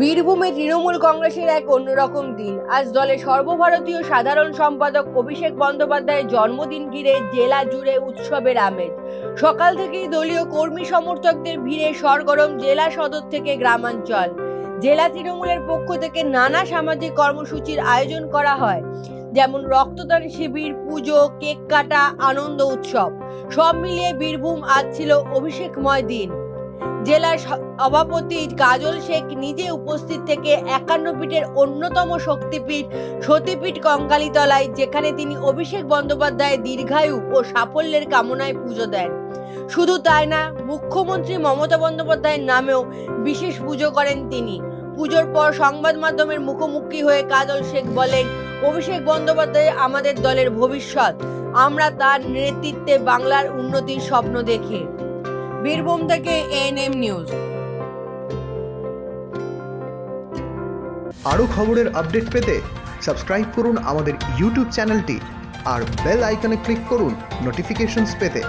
বীরভূমে তৃণমূল কংগ্রেসের এক অন্যরকম দিন। আজ দলের সর্বভারতীয় সাধারণ সম্পাদক অভিষেক বন্দ্যোপাধ্যায়ের জন্মদিন ঘিরে জেলা জুড়ে উৎসবের আমেজ। সকাল থেকেই দলীয় কর্মী সমর্থকদের ভিড়ে সরগরম জেলা সদর থেকে গ্রামাঞ্চল। জেলা তৃণমূলের পক্ষ থেকে নানা সামাজিক কর্মসূচির আয়োজন করা হয়, যেমন রক্তদান শিবির, পুজো, কেক কাটা, আনন্দ উৎসব। সব মিলিয়ে বীরভূম আজ ছিল অভিষেকময় দিন। জেলার সভাপতি কাজল শেখ নিজে উপস্থিত থেকে একান্ন পীঠের অন্যতম শক্তিপীঠ সতীপীঠ কঙ্কালীতলায়, যেখানে তিনি অভিষেক বন্দ্যোপাধ্যায়ের দীর্ঘায়ু ও সাফল্যের কামনায় পুজো দেন। শুধু তাই না, মুখ্যমন্ত্রী মমতা বন্দ্যোপাধ্যায়ের নামেও বিশেষ পুজো করেন তিনি। পুজোর পর সংবাদ মাধ্যমের মুখোমুখি হয়ে কাজল শেখ বলেন, অভিষেক বন্দ্যোপাধ্যায় আমাদের দলের ভবিষ্যৎ। আমরা তার নেতৃত্বে বাংলার উন্নতির স্বপ্ন দেখি। বীরভূম থেকে এএনএম নিউজ আরও খবরের আপডেট পেতে সাবস্ক্রাইব করুন আমাদের ইউটিউব চ্যানেলটি আর বেল আইকনে ক্লিক করুন নোটিফিকেশনস পেতে।